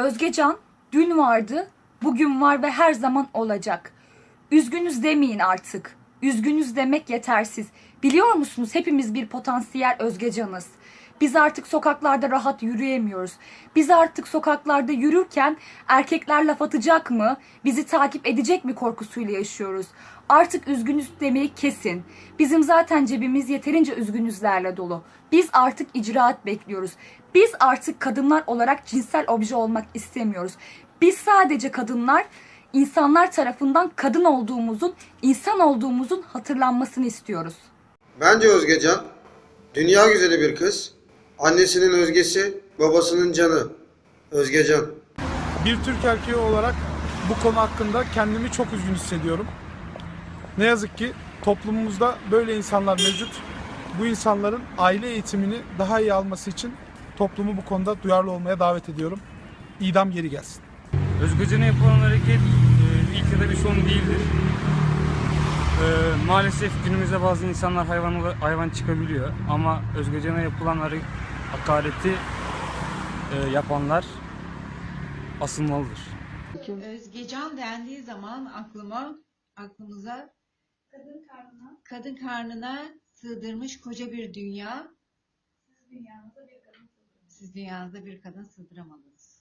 Özgecan, dün vardı, bugün var ve her zaman olacak. Üzgünüz demeyin artık. Üzgünüz demek yetersiz. Biliyor musunuz hepimiz bir potansiyel Özgecanız. Biz artık sokaklarda rahat yürüyemiyoruz. Biz artık sokaklarda yürürken erkekler laf atacak mı, bizi takip edecek mi korkusuyla yaşıyoruz. Artık üzgünüz demeyi kesin. Bizim zaten cebimiz yeterince üzgünüzlerle dolu. Biz artık icraat bekliyoruz. Biz artık kadınlar olarak cinsel obje olmak istemiyoruz. Biz sadece kadınlar insanlar tarafından kadın olduğumuzun, insan olduğumuzun hatırlanmasını istiyoruz. Bence Özgecan, dünya güzeli bir kız. Annesinin özgesi, babasının canı. Özgecan. Bir Türk erkeği olarak bu konu hakkında kendimi çok üzgün hissediyorum. Ne yazık ki toplumumuzda böyle insanlar mevcut. Bu insanların aile eğitimini daha iyi alması için toplumu bu konuda duyarlı olmaya davet ediyorum. İdam geri gelsin. Özgürcü'ne yapılan hareket e, ilk ya da bir son değildir. E, maalesef günümüzde bazı insanlar hayvan hayvan çıkabiliyor ama Özgürcü'ne yapılan hare- hakareti e, yapanlar asılmalıdır. Özgecan dendiği zaman aklıma aklımıza Kadın karnına, kadın karnına sığdırmış koca bir dünya. siz dünyanıza bir kadın sığdırın. Siz dünyanıza bir kadın sığdıramadınız.